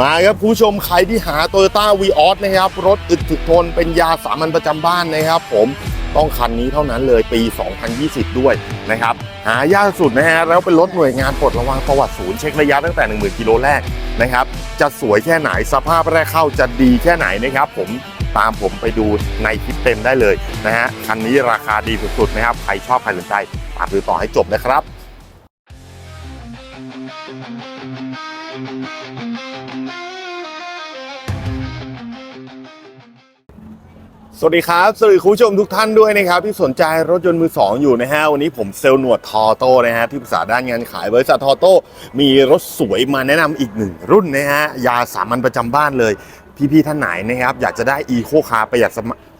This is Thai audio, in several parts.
มาครับผู้ชมใครที่หา Toyota v ีออสนะครับ รถอึดถึกทนเป็นยาสามัญประจำบ้านนะครับ ผมต้องคันนี้เท่านั้นเลยปี 2020 ด้วยนะครับ หายากสุดนะฮะแล้วเป็นรถหน่วยงานปลดระวางประวัติศูนย์เช็คระยะตั้งแต่ 10,000 กิโลแรกนะครับ จะสวยแค่ไหนสภาพแรกเข้าจะดีแค่ไหนนะครับ ผมตามผมไปดูในคลิปเต็มได้เลยนะฮะคันนี้ราคาดีสุดๆนะครับใครชอบใครสนใจตามดูต่อให้จบนะครับ สวัสดีครับสวัสดีคุณผู้ชมทุกท่านด้วยนะครับที่สนใจรถยนต์มือสองอยู่นะฮะวันนี้ผมเซลล์หนวดทอโต้นะฮะที่ปรึกษาด้านงานขายบริษัททอโต้มีรถสวยมาแนะนำอีกหนึ่งรุ่นนะฮะยาสามัญประจำบ้านเลย พี่ๆท่านไหนนะครับอยากจะได้อีโคคาร์ประหยัด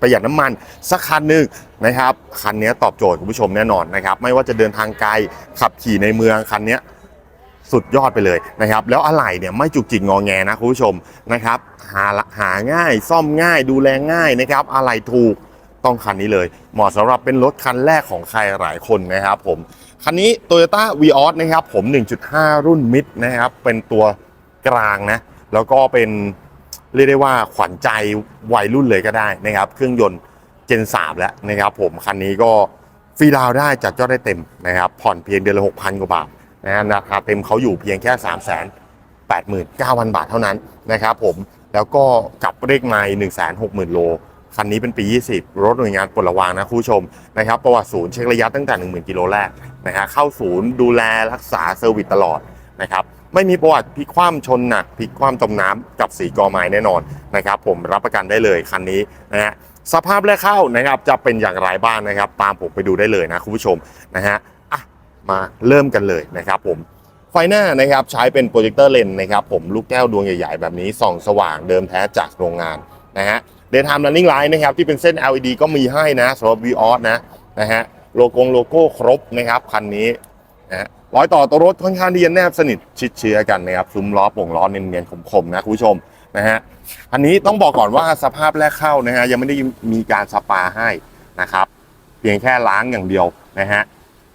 ประหยัดน้ำมันสักคันหนึ่งนะครับคันนี้ตอบโจทย์คุณผู้ชมแน่นอนนะครับไม่ว่าจะเดินทางไกลขับขี่ในเมืองคันนี้ สุดยอดไปเลยนะครับ แล้วอะไหล่เนี่ยไม่จุกจิกงอแงนะคุณผู้ชมนะครับหาหาง่ายซ่อมง่ายดูแลง่ายนะครับอะไหล่ถูกต้องคันนี้เลย เหมาะสำหรับเป็นรถคันแรกของใครหลายคนนะครับผม คันนี้ Toyota v ีออสนะครับผม 1.5 รุ่นมิดนะครับ เป็นตัวกลางนะ แล้วก็เป็นเรียกได้ว่าขวัญใจวัยรุ่นเลยก็ได้นะครับ เครื่องยนต์เจน3แล้วนะครับผม คันนี้ก็ฟรีดาวได้จัดยอดได้เต็มนะครับ ผ่อนเพียงเดือนละ 6,000 กว่าบาท นะฮะราคาเต็มเขาอยู่เพียงแค่3 8 9 0 0 0 บาทเท่านั้นนะครับผมแล้วก็กับเลขไมล์1 6 0 0 0 0 โล คันนี้เป็นปี 20 รถหน่วยงานปลดระวางนะคุณผู้ชมนะครับประวัติศูนย์เช็คระยะตั้งแต่ 10,000 กิโลแรกนะฮะเข้าศูนย์ดูแลรักษาเซอร์วิสตลอดนะครับไม่มีประวัติพลิกคว่ำชนหนักพลิกคว่ำจมน้ำกับสีกอไม้แน่นอนนะครับผมรับประกันได้เลยคันนี้นะฮะสภาพแรกเข้านะครับจะเป็นอย่างไรบ้างนะครับ ตามผมไปดูได้เลยนะคุณผู้ชมนะฮะ มาเริ่มกันเลยนะครับผมไฟหน้านะครับใช้เป็นโปรเจคเตอร์เลนนะครับผมลูกแก้วดวงใหญ่ๆ แบบนี้ส่องสว่างเดิมแท้จากโรงงานนะฮะเดย์ไทม์ running light นะครับที่เป็นเส้น LED ก็มีให้นะสำหรับ v ีออสนะนะฮะโลโก้โลโก้ครบนะครับคันนี้นะฮะรอยต่อตัวรถค่อนข้างที่จะแนบสนิทชิดเชื้อกันนะครับซุ้มล้อโป่งล้อเนียนๆคมๆนะคุณผู้ชมนะฮะอันนี้ต้องบอกก่อนว่าสภาพแรกเข้านะฮะยังไม่ได้มีการสปาให้นะครับเพียงแค่ล้างอย่างเดียวนะฮะ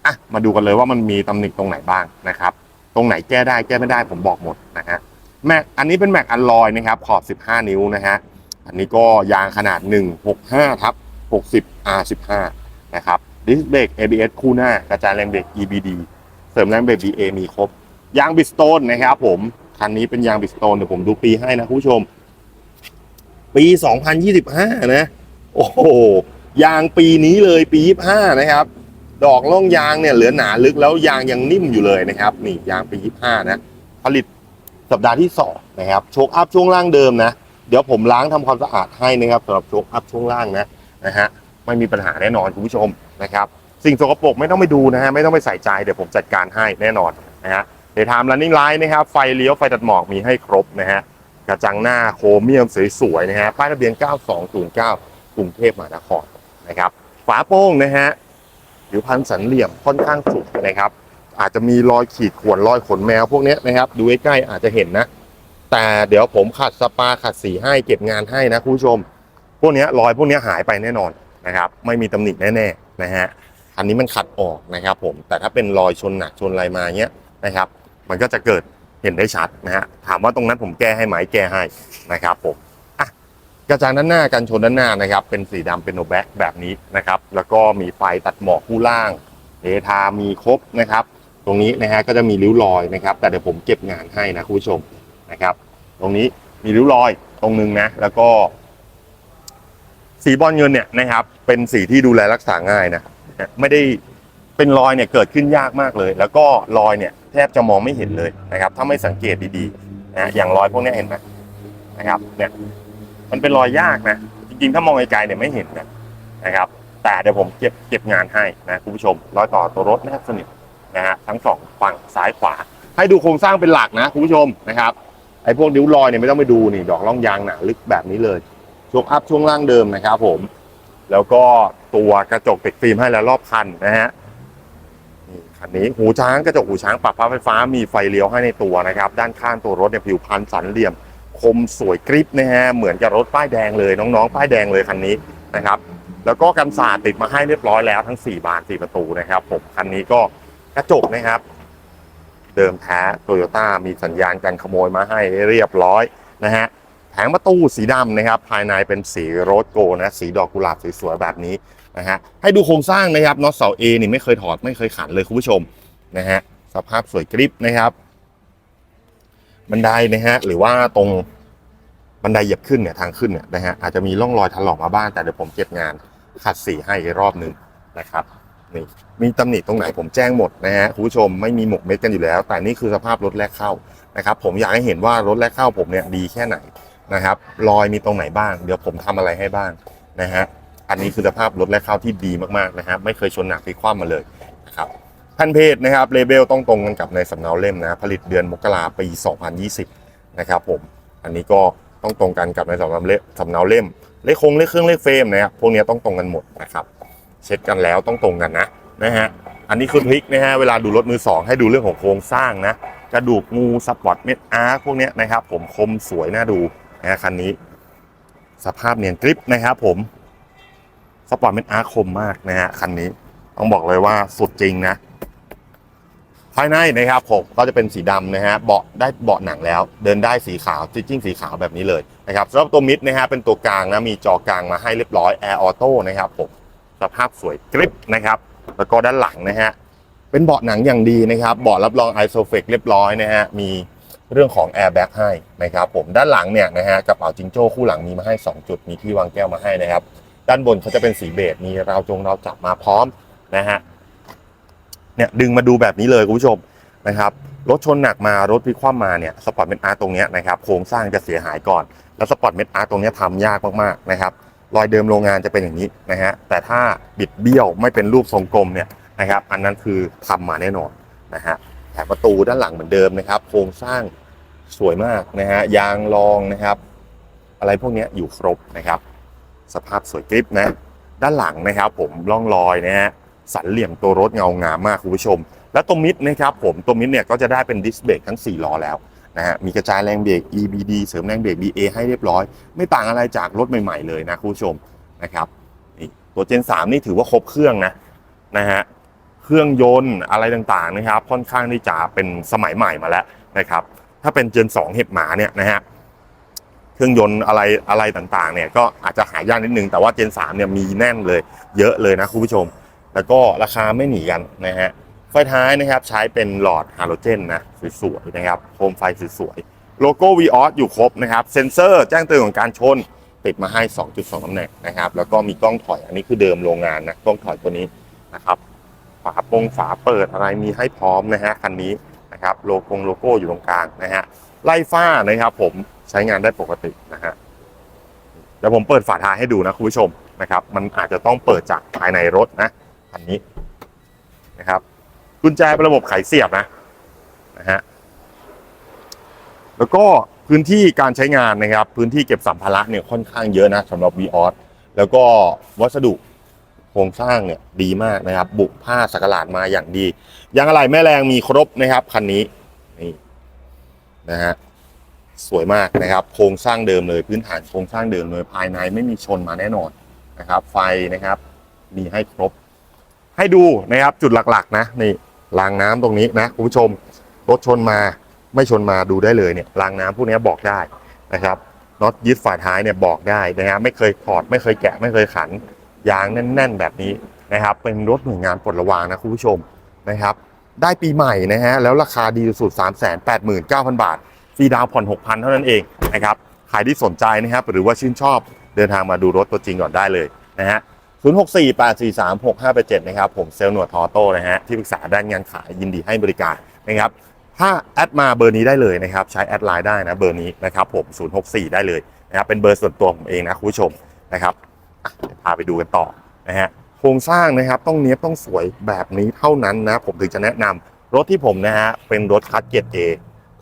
อะมาดูกันเลยว่ามันมีตำหนิตรงไหนบ้างนะครับ ตรงไหนแก้ได้แก้ไม่ได้ผมบอกหมดนะฮะแม็กอันนี้เป็นแม็กอัลลอยนะครับขอบ 15 นิ้วนะฮะอันนี้ก็ยางขนาด 165ทับ60 R15 นะครับดิสเบรก ABS คู่หน้ากระจายแรงเบรก EBD เสริมแรงเบรก BA มีครบ ยางบิสโตนนะครับผม คันนี้เป็นยางบิสโตนเดี๋ยวผมดูปีให้นะคุณผู้ชม ปี 2025 นะ โอ้โห ยางปีนี้เลยปี 25 นะครับ ดอกล่องยางเนี่ยเหลือหนาลึกแล้วยางยังนิ่มอยู่เลยนะครับ นี่ยางปี25นะ ผลิตสัปดาห์ที่2นะครับโชคอัพช่วงล่างเดิมนะ เดี๋ยวผมล้างทำความสะอาดให้นะครับสำหรับโชคอัพช่วงล่างนะนะฮะไม่มีปัญหาแน่นอนคุณผู้ชมนะครับสิ่งสกปรกไม่ต้องไปดูนะฮะไม่ต้องไปใส่ใจเดี๋ยวผมจัดการให้แน่นอนนะฮะเดี๋ยวทำ running light นะครับไฟเลี้ยวไฟตัดหมอกมีให้ครบนะฮะกระจังหน้าโครเมียมสวยๆนะฮะป้ายทะเบียน 9209กรุงเทพมหานครนะครับฝาโป้งนะฮะ ผิวพันธ์สันเหลี่ยมค่อนข้างสุกนะครับ อาจจะมีรอยขีดข่วนรอยขนแมวพวกนี้นะครับ ดูใกล้ๆอาจจะเห็นนะ แต่เดี๋ยวผมขัดสปาขัดสีให้เก็บงานให้นะคุณผู้ชม พวกนี้รอยพวกนี้หายไปแน่นอนนะครับ ไม่มีตำหนิแน่ๆนะฮะอันนี้มันขัดออกนะครับผมแต่ถ้าเป็นรอยชนหนักชนอะไรมาเงี้ยนะครับ มันก็จะเกิดเห็นได้ชัดนะฮะถามว่าตรงนั้นผมแก้ให้ไหมแก้ให้นะครับผม กระจังด้านหน้ากันชนด้านหน้านะครับ เป็นสีดำเป็นโนแบ็กแบบนี้นะครับ แล้วก็มีไฟตัดหมอกคู่ล่างเอทามีครบนะครับ ตรงนี้นะฮะก็จะมีริ้วรอยนะครับ แต่เดี๋ยวผมเก็บงานให้นะคุณผู้ชมนะครับ ตรงนี้มีริ้วรอยตรงนึงนะ แล้วก็ สีบอลเงินเนี่ยนะครับ เป็นสีที่ดูแลรักษาง่ายนะไม่ได้เป็นรอยเนี่ยเกิดขึ้นยากมากเลย แล้วก็รอยเนี่ยแทบจะมองไม่เห็นเลยนะครับ ถ้าไม่สังเกตดีๆนะอย่างรอยพวกนี้เห็นไหมนะครับเนี่ย มันเป็นรอยยากนะ จริงๆ ถ้ามองไกลๆเนี่ยไม่เห็นนะนะครับ แต่เดี๋ยวผมเก็บเก็บงานให้นะคุณผู้ชมรอยต่อตัวรถแนบสนิทนะฮะทั้งสองฝั่งซ้ายขวา ให้ดูโครงสร้างเป็นหลักนะคุณผู้ชมนะครับไอ้พวกนิ้วรอยเนี่ยไม่ต้องไปดูนี่ดอกล่องยางหนาลึกแบบนี้เลยช่วงอัพช่วงล่างเดิมนะครับผม แล้วก็ตัวกระจกติดฟิล์มให้แล้วรอบคันนะฮะนี่คันนี้หูช้างกระจกหูช้างปรับพับไฟฟ้ามีไฟเลี้ยวให้ในตัวนะครับ ด้านข้างตัวรถเนี่ยผิวพันสันเหลี่ยม คมสวยกริปนะฮะเหมือนกับรถป้ายแดงเลยน้องๆ ป้ายแดงเลยคันนี้นะครับ แล้วก็กันสาดติดมาให้เรียบร้อยแล้วทั้ง 4 บาน 4 ประตูนะครับผมคันนี้ก็กระจกนะครับ เดิมแท้โตโยต้ามีสัญญาณการขโมยมาให้เรียบร้อยนะฮะแผงประตูสีดำนะครับ ภายในเป็นสีโรสโกนะสีดอกกุหลาบสวยๆแบบนี้นะฮะให้ดูโครงสร้างนะครับน็อตเสาเอนี่ไม่เคยถอดไม่เคยขันเลยคุณผู้ชมนะฮะสภาพสวยกริบนะครับ บันไดนะฮะหรือว่าตรงบันไดเหยียบขึ้นเนี่ยทางขึ้นเนี่ยนะฮะอาจจะมีร่องรอยถลอกมาบ้างแต่เดี๋ยวผมเก็บงานขัดสีให้รอบหนึ่งนะครับนี่มีตำหนิตรงไหนผมแจ้งหมดนะฮะคุณผู้ชมไม่มีหมกเม็ดกันอยู่แล้ว แต่นี่คือสภาพรถแรกเข้านะครับผมอยากให้เห็นว่ารถแรกเข้าผมเนี่ยดีแค่ไหนนะครับรอยมีตรงไหนบ้าง เดี๋ยวผมทำอะไรให้บ้างนะฮะอันนี้คือสภาพรถแรกเข้าที่ดีมากๆนะฮะไม่เคยชนหนักพลิกคว่ำมาเลยนะครับ แผ่นเพจนะครับเลเบลต้องตรงกันกับในสำเนาเล่มนะผลิตเดือนมกราปี 2020 นะครับผมอันนี้ก็ต้องตรงกันกับในสำเนาเล่มสำเนาเล่มเลขคงเลขเครื่องเลขเฟรมนะครับพวกนี้ต้องตรงกันหมดนะครับเช็ดกันแล้วต้องตรงกันนะนะฮะอันนี้คือทริคนะฮะเวลาดูรถมือสองให้ดูเรื่องของโครงสร้างนะกระดูกงูสปอร์ตเม็ดอาร์พวกนี้นะครับ ผมคมสวยน่าดูนะฮะคันนี้ สภาพเนียนกริปนะครับผมสปอร์ตเม็ดอาร์คมมากนะฮะคันนี้ต้องบอกเลยว่าสุดจริงนะ ภายในนะครับผมก็จะเป็นสีดำนะฮะเบาะได้เบาะหนังแล้ว เดินได้สีขาวจิจิ้งสีขาวแบบนี้เลยนะครับสำหรับตัวมิดนะฮะเป็นตัวกลางนะมีจอกลางมาให้เรียบร้อยแอร์ออโต้นะครับผมสภาพสวยกริปนะครับแล้วก็ด้านหลังนะฮะเป็นเบาะหนังอย่างดีนะครับเบาะรับรองไอโซเฟกเรียบร้อยนะฮะมีเรื่องของแอร์แบ็กให้นะครับผมด้านหลังเนี่ยนะฮะกระเป๋าจิงโจ้คู่หลังมีมาให้ 2 จุดมีที่วางแก้วมาให้นะครับ ด้านบนเขาจะเป็นสีเบจมีราวจงราวจับมาพร้อมนะฮะ เนี่ยดึงมาดูแบบนี้เลยคุณผู้ชมนะครับรถชนหนักมารถพลิกคว่ำมาเนี่ยสปอร์ตเมดอาร์ตรงนี้นะครับโครงสร้างจะเสียหายก่อน แล้วสปอร์ตเมดอาร์ตรงนี้ยทำยากมากๆนะครับรอยเดิมโรงงานจะเป็นอย่างนี้นะฮะแต่ถ้าบิดเบี้ยวไม่เป็นรูปทรงกลมเนี่ยนะครับอันนั้นคือทำมาแน่นอนนะฮะแถบประตูด้านหลังเหมือนเดิมนะครับ โครงสร้างสวยมากนะฮะยางรองนะครับ อะไรพวกนี้อยู่ครบนะครับ สภาพสวยกริบนะด้านหลังนะครับ ผมร่องรอยนะฮะ สันเหลี่ยมตัวรถเงางามมากคุณผู้ชม และตัวมิดนะครับผมตัวมิดเนี่ยก็จะได้เป็นดิสเบรกทั้ง 4 ล้อแล้วนะฮะมีกระจายแรงเบรก EBD เสริมแรงเบรก BA ให้เรียบร้อย ไม่ต่างอะไรจากรถใหม่ๆเลยนะคุณผู้ชมนะครับนี่ตัวเจน 3 นี่ถือว่าครบเครื่องนะนะฮะเครื่องยนต์อะไรต่างๆนะครับ ค่อนข้างที่จะเป็นสมัยใหม่มาแล้วนะครับ ถ้าเป็นเจน 2 เห็บหมาเนี่ยนะฮะเครื่องยนต์อะไรอะไรต่างๆเนี่ยก็อาจจะหายากนิดนึงแต่ว่า Gen 3เนี่ยมีแน่นเลย เยอะเลยนะคุณผู้ชม แล้วก็ราคาไม่หนีกันนะฮะไฟท้ายนะครับใช้เป็นหลอดฮาโลเจนนะสวยๆนะครับโคมไฟสวยๆโลโก้ v ีออสอยู่ครบนะครับเซ็นเซอร์แจ้งเตือนของการชนติดมาให้ 2.2ตำแหน่งนะครับ แล้วก็มีกล้องถอยอันนี้คือเดิมโรงงานนะกล้องถอยตัวนี้นะครับฝาปงฝาเปิดอะไรมีให้พร้อมนะฮะคันนี้นะครับโลโก้โลโก้อยู่ตรงกลางนะฮะไล่ฟ้านะครับ ผมใช้งานได้ปกตินะฮะเดี๋ยวผมเปิดฝาท้ายให้ดูนะคุณผู้ชมนะครับ มันอาจจะต้องเปิดจากภายในรถนะ คันนี้นะครับ กุญแจเป็นระบบไขเสียบนะนะฮะแล้วก็พื้นที่การใช้งานนะครับ พื้นที่เก็บสัมภาระเนี่ยค่อนข้างเยอะนะสำหรับ v ีออสแล้วก็วัสดุโครงสร้างเนี่ยดีมากนะครับ บุผ้าสักหลาดมาอย่างดียางอะไหล่แม่แรงมีครบนะครับคันนี้นี่นะฮะสวยมากนะครับ โครงสร้างเดิมเลยพื้นฐานโครงสร้างเดิมเลยภายในไม่มีชนมาแน่นอนนะครับ ไฟนะครับ มีให้ครบ ให้ดูนะครับจุดหลักๆ นะนี่รางน้ำตรงนี้นะคุณผู้ชมรถชนมาไม่ชนมาดูได้เลยเนี่ยรางน้ำพวกนี้บอกได้นะครับน็อตยึดฝาท้ายเนี่ยบอกได้นะครับไม่เคยถอดไม่เคยแกะไม่เคยขันยางแน่น ๆ แบบนี้นะครับ เป็นรถหน่วยงานปลดระวางนะคุณผู้ชมนะครับ ได้ปีใหม่นะฮะแล้วราคาดีสุด 3 8 9 0 0 0 บาทฟรีดาวผ่อน 6,000 เท่านั้นเองนะครับใครที่สนใจนะครับหรือว่าชื่นชอบเดินทางมาดูรถตัวจริงก่อนได้เลยนะฮะ 0648436587นะครับผมเซลล์หนวดทอโต้นะฮะที่ปรึกษาด้านงานขายยินดีให้บริการนะครับถ้าแอดมาเบอร์นี้ได้เลยนะครับใช้แอดไลน์ได้นะเบอร์นี้นะครับผม 064 ได้เลยนะครับเป็นเบอร์ส่วนตัวผมเองนะคุณผู้ชมนะครับพาไปดูกันต่อนะฮะโครงสร้างนะครับต้องเนี้ยบต้องสวยแบบนี้เท่านั้นนะผมถึงจะแนะนำรถที่ผมนะฮะเป็นรถคัสเกียร์เอ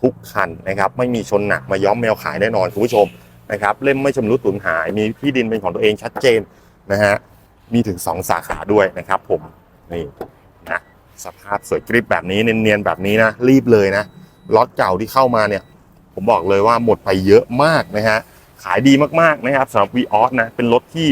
ทุกคันนะครับไม่มีชนหนักมาย้อมแมวขายแน่นอนคุณผู้ชมนะครับเล่มไม่ชำรุดสูญหายมีที่ดินเป็นของตัวเองชัดเจนนะฮะ มีถึง 2 สาขาด้วยนะครับผมนี่นะสภาพสวยกริบแบบนี้เนียนๆแบบนี้นะ รีบเลยนะล็อตเก่าที่เข้ามาเนี่ย ผมบอกเลยว่าหมดไปเยอะมากนะฮะขายดีมากๆนะครับสำหรับ v ีออสนะเป็นรถที่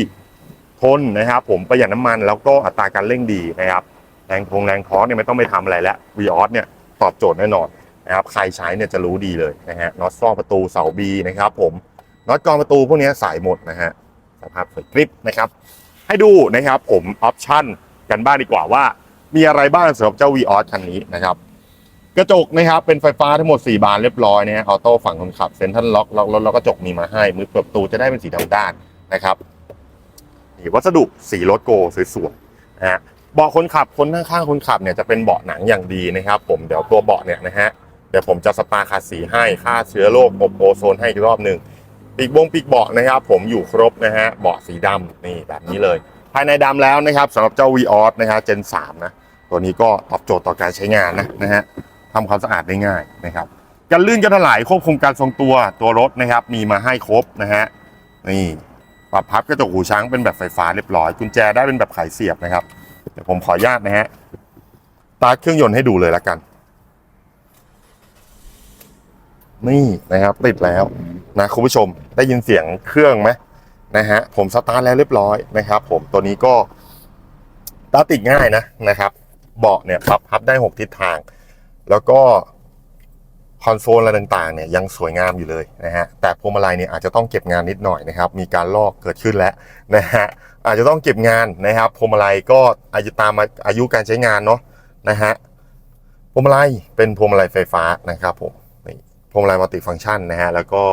ทนนะครับผมประหยัดน้ำมันแล้วก็อัตราการเร่งดีนะครับแรงทงแรงท้อเนี่ยไม่ต้องไปทำอะไรแล้ว v ีออสเนี่ยตอบโจทย์แน่นอนนะครับใครใช้เนี่ยจะรู้ดีเลยนะฮะน็อตซ่อประตูเสาบีนะครับผมน็อตกรองประตูพวกนี้สายหมดนะฮะสภาพสวยกริบนะครับ ให้ดูนะครับผมออปชั่นกันบ้างดีกว่าว่า มีอะไรบ้างสำหรับเจ้า v ีออคันนี้นะครับ กระจกนะครับเป็นไฟฟ้าทั้งหมด 4 บานเรียบร้อยนะฮะออโต้ฝั่งคนขับเซ็นทรัลล็อกล็อกแล้วแล้วกระจกมีมาให้ มือเปิดประตูจะได้เป็นสีดำด้านนะครับนี่วัสดุสีรถโกสวยๆนะฮะเบาะคนขับคนข้างๆคนขับเนี่ยจะเป็นเบาะหนังอย่างดีนะครับ ผมเดี๋ยวตัวเบาะเนี่ยนะฮะเดี๋ยวผมจะสปาคาสีให้ฆ่าเชื้อโรคอบโอโซนให้อีกรอบหนึ่ง ปีกบงปีกเบาะนะครับ ผมอยู่ครบนะฮะเบาะสีดำนี่แบบนี้เลย ภายในดำแล้วนะครับสำหรับเจ้า v ีออสนะฮะเจน3นะตัวนี้ก็ตอบโจทย์ต่อการใช้งานนะนะฮะทำความสะอาดได้ง่ายนะครับกันลื่นกันถลายควบคุมการทรงตัวตัวรถนะครับ มีมาให้ครบนะฮะนี่ปรับพับกระจกหูช้างเป็นแบบไฟฟ้าเรียบร้อยกุญแจได้เป็นแบบไขเสียบนะครับ เดี๋ยวผมขออนุญาตนะฮะตาร์ทเครื่องยนต์ให้ดูเลยละกัน นี่นะครับติดแล้วนะคุณผู้ชมได้ยินเสียงเครื่องไหมนะฮะผมสตาร์ทแล้วเรียบร้อยนะครับ ผมตัวนี้ก็ตาติดง่ายนะนะครับเบาะเนี่ยปรับพับได้ 6 ทิศทาง แล้วก็คอนโซลอะไรต่างๆเนี่ยยังสวยงามอยู่เลยนะฮะแต่พวงมาลัยเนี่ยอาจจะต้องเก็บงานนิดหน่อยนะครับ มีการลอกเกิดขึ้นแล้วนะฮะอาจจะต้องเก็บงานนะครับพวงมาลัยก็อายุตามอายุการใช้งานเนาะนะฮะพวงมาลัยเป็นพวงมาลัยไฟฟ้านะครับผม พวงมาลัยมัลติฟังก์ชันนะฮะแล้วก็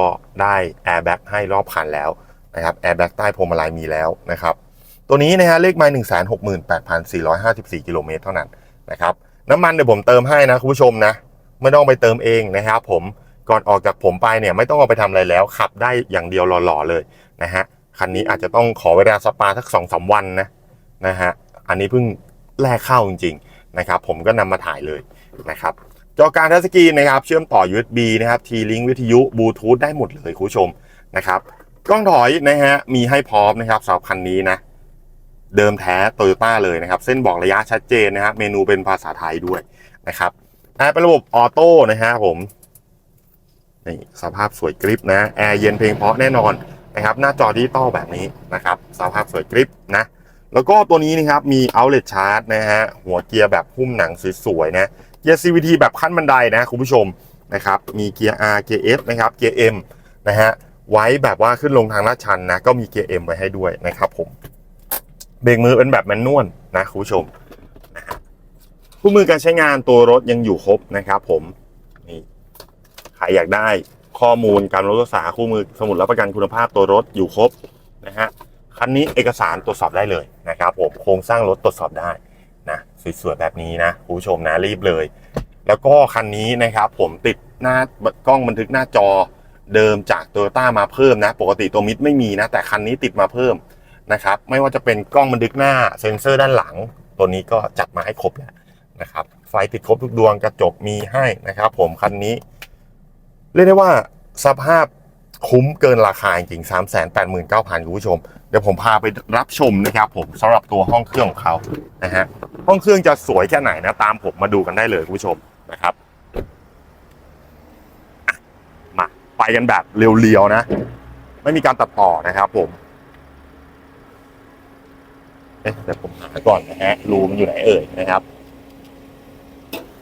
ได้แอร์แบ็กให้รอบคันแล้วนะครับแอร์แบ็กใต้พวงมาลัยมีแล้วนะครับตัวนี้นะฮะเลขไมล์หนึ่งแสนหกหมื่นแปดพันสี่ร้อยห้าสิบสี่กิโลเมตรเท่านั้นนะครับน้ำมันเดี๋ยวผมเติมให้นะคุณผู้ชมนะไม่ต้องไปเติมเองนะครับผมก่อนออกจากผมไปเนี่ยไม่ต้องเอาไปทำอะไรแล้ว ขับได้อย่างเดียวหล่อๆเลยนะฮะคันนี้อาจจะต้องขอเวลาสปาสักสองสาวันนะนะฮะอันนี้เพิ่งแลกเข้าจริงๆนะครับผมก็นำมาถ่ายเลยนะครับ จอการทัชสกรีนนะครับ เชื่อมต่อ USB นะครับ T-Link วิทยุบลูทูธได้หมดเลยคุณผู้ชมนะครับ กล้องถอยนะฮะ มีให้พร้อมนะครับสำหรับคันนี้นะ เดิมแท้โตโยต้าเลยนะครับ เส้นบอกระยะชัดเจนนะครับ เมนูเป็นภาษาไทยด้วยนะครับแอร์เป็นระบบออโต้นะฮะผมนี่สภาพสวยกริปนะ แอร์เย็นเพลงเพราะแน่นอนนะครับ หน้าจอดิจิตอลแบบนี้นะครับ สภาพสวยกริปนะ แล้วก็ตัวนี้นะครับ มี outlet charge นะฮะ หัวเกียร์แบบหุ้มหนังสวยๆนะ กียร์ CVT แบบขั้นบันไดนะคุณผู้ชมนะครับมีเกียร์ R เกียร์ S นะครับเกียร์ M นะฮะไว้แบบว่าขึ้นลงทางลาดชันนะก็มีเกียร์ M ไว้ให้ด้วยนะครับผมเบรกมือเป็นแบบแมนนวลนะคุณผู้ชมนะฮะคู่มือการใช้งานตัวรถยังอยู่ครบนะครับผมนี่ใครอยากได้ข้อมูลการรถรักษาคู่มือสมุดรับประกันคุณภาพตัวรถอยู่ครบนะฮะคันนี้เอกสารตรวจสอบได้เลยนะครับผมโครงสร้างรถตรวจสอบได้ สวยๆแบบนี้นะคุณผู้ชมนะรีบเลย แล้วก็คันนี้นะครับผมติดหน้ากล้องบันทึกหน้าจอเดิมจากโตโยต้ามาเพิ่มนะ ปกติตัวมิดไม่มีนะ แต่คันนี้ติดมาเพิ่มนะครับ ไม่ว่าจะเป็นกล้องบันทึกหน้าเซ็นเซอร์ด้านหลัง ตัวนี้ก็จัดมาให้ครบแล้วนะครับ ไฟติดครบทุกดวงกระจกมีให้นะครับ ผมคันนี้ เรียกได้ว่าสภาพ คุ้มเกินราคาจริงๆ 3 8 9 0 0 0คุณผู้ชม เดี๋ยวผมพาไปรับชมนะครับผมสำหรับตัวห้องเครื่องของเขานะฮะห้องเครื่องจะสวยแค่ไหนนะ ตามผมมาดูกันได้เลยคุณผู้ชมนะครับ มาไปกันแบบเรียวๆนะ ไม่มีการตัดต่อนะครับผมเอ๊ะเดี๋ยวผมหาก่อนนะฮะรูมันอยู่ไหนเอ่ยนะครับ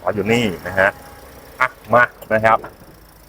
อ๋ออยู่นี่นะฮะอะมานะครับ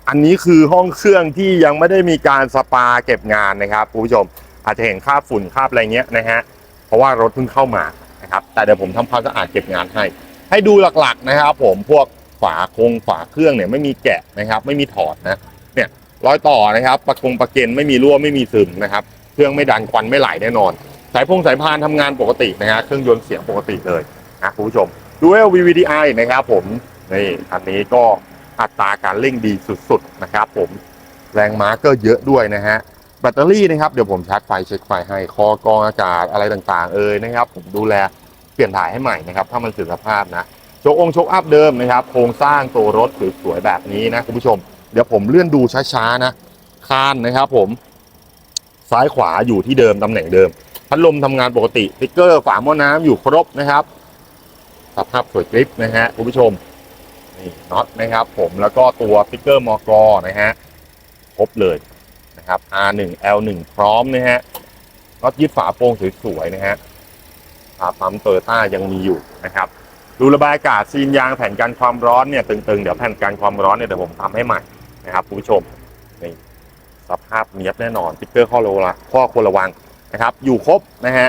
อันนี้คือห้องเครื่องที่ยังไม่ได้มีการสปาเก็บงานนะครับคุณผู้ชมอาจจะเห็นคราบฝุ่นคราบอะไรเงี้ยนะฮะเพราะว่ารถเพิ่งเข้ามานะครับแต่เดี๋ยวผมทำความสะอาดเก็บงานให้ ให้ดูหลักๆนะครับ ผมพวกฝาคงฝาเครื่องเนี่ยไม่มีแกะนะครับ ไม่มีถอดนะเนี่ยรอยต่อนะครับประกงประเกนไม่มีรั่วไม่มีซึมนะครับ เครื่องไม่ดันควันไม่ไหลแน่นอน สายพงสายพานทำงานปกตินะฮะเครื่องยนต์เสียงปกติเลยนะคุณผู้ชมดูเอล VVDI นะครับผมนี่อันนี้ก็ อัตราการเร่งดีสุดๆนะครับผมแรงม้าก็เยอะด้วยนะฮะแบตเตอรี่นะครับเดี๋ยวผมชาร์จไฟเช็คไฟให้คอกองอากาศอะไรต่างๆ เอ่ยนะครับผมดูแลเปลี่ยนถ่ายให้ใหม่นะครับถ้ามันเสื่อมสภาพนะโชคองค์โชคอัพเดิมนะครับโครงสร้างตัวรถสวยๆแบบนี้นะคุณผู้ชม เดี๋ยวผมเลื่อนดูช้าๆนะคานนะครับผม ซ้ายขวาอยู่ที่เดิมตำแหน่งเดิม พัดลมทำงานปกติติ๊กเกอร์ฝาหม้อน้ำอยู่ครบนะครับสภาพสวยกริปนะฮะคุณผู้ชม นี่น็อตนะครับผมแล้วก็ตัวติ๊กเกอร์มอกรนะฮะครบเลยนะครับ R1 L1 พร้อมนะฮะน็อตยึดฝาโปร่งสวยๆนะฮะฝาปั๊มโตโยต้ายังมีอยู่นะครับรูระบายอากาศซีนยางแผ่นกันความร้อนเนี่ยตึงๆ เดี๋ยวแผ่นกันความร้อนเนี่ยเดี๋ยวผมทำให้ใหม่นะครับคุณผู้ชมนี่สภาพเนียบแน่นอนติ๊กเกอร์ข้อโลละข้อควรระวังนะครับ อยู่ครบนะฮะ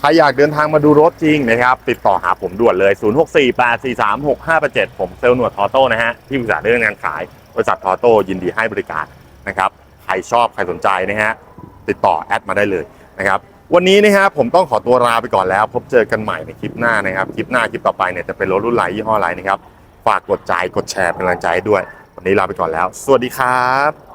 ใครอยากเดินทางมาดูรถจริงนะครับ ติดต่อหาผมด่วนเลย 0648436587 ผมเซลล์หนวดทอโต้นะฮะ ที่ปรึกษาเรื่องงานขาย บริษัททอโต้ยินดีให้บริการนะครับ ใครชอบใครสนใจนะฮะ ติดต่อแอดมาได้เลยนะครับวันนี้นะครับผมต้องขอตัวลาไปก่อนแล้ว พบเจอกันใหม่ในคลิปหน้านะครับ คลิปหน้าคลิปต่อไปเนี่ยจะเป็นรถรุ่นไหนยี่ห้ออะไรนะครับ ฝากกดใจกดแชร์เป็นกำลังใจด้วย วันนี้ลาไปก่อนแล้ว สวัสดีครับ